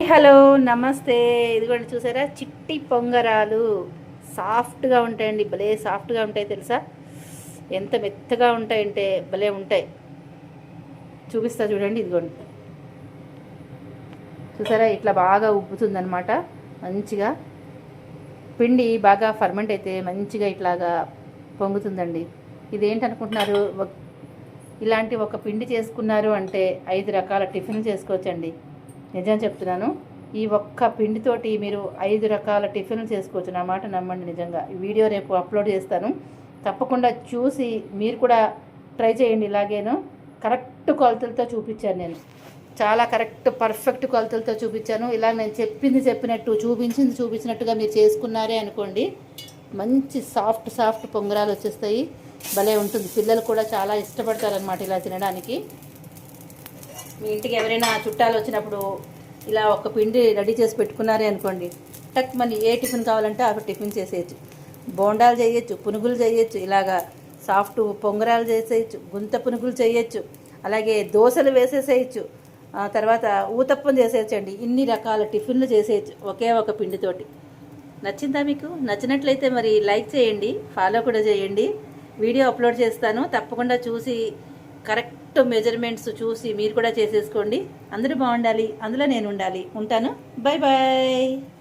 Hello నమస్తే. ఇదిగోండి చూసారా? చిట్టి పొంగరాలు. సాఫ్ట్గా ఉంటాయండి. భలే సాఫ్ట్గా ఉంటాయి తెలుసా? ఎంత మెత్తగా ఉంటాయంటే భలే ఉంటాయి. చూపిస్తా చూడండి ఇదిగోండి. చూసారా? ఇట్లా బాగా ఉబ్బుతుందనమాట మంచిగా. పిండి బాగా ఫర్మెంట్ అయితే మంచిగా ఇట్లాగా పొంగుతుందండి. ఇదేంటనుకుంటున్నారు? ఇలాంటి ఒక పిండి చేసుకున్నారు అంటే ఐదు రకాల టిఫిన్ చేసుకోవచ్చండి. నిజం చెప్తున్నాను. ఈ ఒక్క పిండితోటి మీరు ఐదు రకాల టిఫిన్లు చేసుకోవచ్చు. నా మాట నమ్మండి నిజంగా. ఈ వీడియో రేపు అప్లోడ్ చేస్తాను. తప్పకుండా చూసి మీరు కూడా ట్రై చేయండి ఇలాగేను. కరెక్ట్ కొలతలతో చూపించాను నేను. చాలా కరెక్ట్ పర్ఫెక్ట్ కొలతలతో చూపించాను. ఇలా నేను చెప్పింది చెప్పినట్టు చూపించింది చూపించినట్టుగా మీరు చేసుకున్నారే అనుకోండి మంచి సాఫ్ట్ సాఫ్ట్ పొంగరాలు వచ్చేస్తాయి. భలే ఉంటుంది. పిల్లలు కూడా చాలా ఇష్టపడతారనమాట ఇలా తినడానికి. మీ ఇంటికి ఎవరైనా చుట్టాలు వచ్చినప్పుడు ఇలా ఒక పిండి రెడీ చేసి పెట్టుకున్నారే అనుకోండి టక్ మళ్ళీ ఏ టిఫిన్ కావాలంటే ఆ టిఫిన్ చేసేయచ్చు. బోండాలు చేయొచ్చు పునుగులు చేయొచ్చు ఇలాగా సాఫ్ట్ పొంగరాలు చేసేయచ్చు గుంత పునుగులు చేయొచ్చు అలాగే దోశలు వేసేసేయచ్చు ఆ తర్వాత ఊతప్పం చేసేయచ్చండి. ఇన్ని రకాల టిఫిన్లు చేసేయచ్చు ఒకే ఒక పిండితోటి. నచ్చిందా మీకు? నచ్చినట్లయితే మరి లైక్ చేయండి ఫాలో కూడా చేయండి. వీడియో అప్లోడ్ చేస్తాను తప్పకుండా చూసి కరెక్ట్ మెజర్మెంట్స్ చూసి మీరు కూడా చేసేసుకోండి. అందరూ బాగుండాలి. అందులో నేను ఉండాలి. ఉంటాను. Bye bye